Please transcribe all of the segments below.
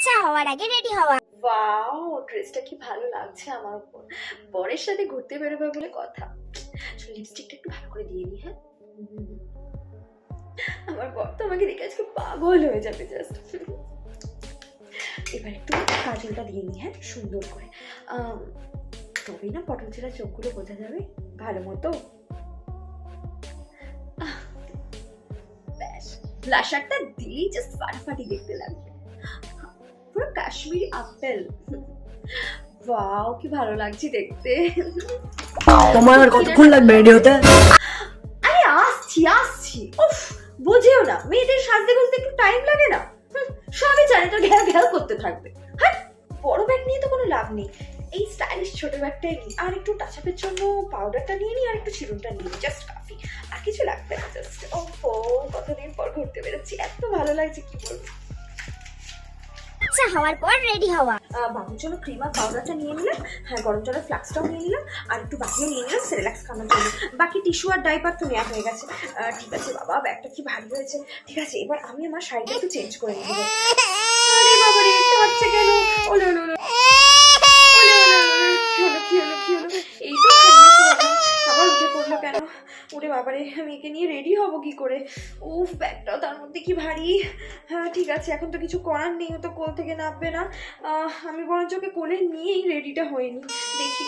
বাচ্চা হওয়ার আগে রেডি হওয়া। ওয়াও ড্রেসটা কি ভালো লাগছে আমার উপর। বরের সাথে ঘুরতে বেরোবে বলে কথা। লিপস্টিকটা একটু ভালো করে দিয়ে দিই হ্যাঁ? আমার বর তো আমাকে দেখে আজকে পাগল হয়ে যাবে জাস্ট এবার একটু কাজলটা দিয়ে নিই হ্যাঁ? সুন্দর করে। তবেই না পটল ছেঁড়া চোখগুলো বোঝা যাবে। ভালো মতো। ব্যাস। ব্লাশারটা দিলেই জাস্ট ফাটাফাটি দেখতে লাগবে। পুরো কাশ্মীরি আপেল। ওয়াও কি ভালো লাগছে দেখতে। তোমার আর কতক্ষণ লাগবে রেডি হতে আরে আসছি আসছি। উফ বুঝেও না মেয়েদের সাজতে গুজতে একটু টাইম লাগে না। সবই জানে তো ঘ্যাল ঘ্যাল করতে থাকবে। হ্যাঁ বড় ব্যাগ নিয়ে তো কোনো লাভ নেই। এই স্টাইলিশ ছোট ব্যাগটাই নিই। আর একটু টাচাপের জন্য পাউডারটা নিয়ে নিই আর একটু চিরুনটা নিই জাস্ট কাফি আর কিছু লাগবে না জাস্ট ও কতদিন পর ঘুরতে বেরোচ্ছি এত ভালো লাগছে কি বলব। বাচ্চা হওয়ার পর রেডি হওয়া। বাবুর জন্য ক্রিম আর পাউডারটা নিয়ে নিলাম হ্যাঁ গরম জলের ফ্লাক্সটাও নিয়ে নিলাম, আর একটু বাকিও নিয়ে নিলাম সেরেলাক্স খাওয়ানোর জন্য। বাকি টিস্যু আর ডাইপার তো নেওয়া হয়ে গেছে। ঠিক আছে, বাবা, ব্যাগটা কি ভারী হয়েছে? ঠিক আছে, এবার আমি আমার শাড়িটা একটু চেঞ্জ করে নেব বাবা রে হচ্ছে কেন? ওরে বাবারে আমি একে নিয়ে রেডি হব কি করে? উফ, ব্যাগটাও তার মধ্যে কি ভারী। হ্যাঁ ঠিক আছে, এখন তো কিছু করার নেই তো কোল থেকে নামবে না। আমি বরঞ্চ ওকে কোলে নিয়েই রেডিটা হয়নি দেখি।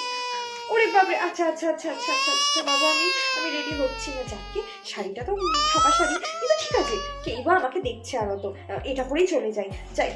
ওরে বাবারে আচ্ছা আচ্ছা আচ্ছা আচ্ছা আচ্ছা আচ্ছা বাবা, আমি আমি রেডি হচ্ছি না, যাকে শাড়িটা তো ছাপা শাড়ি। কিন্তু ঠিক আছে কেই বা আমাকে দেখছে আরও তো এটা পরেই চলে যাই। যাই।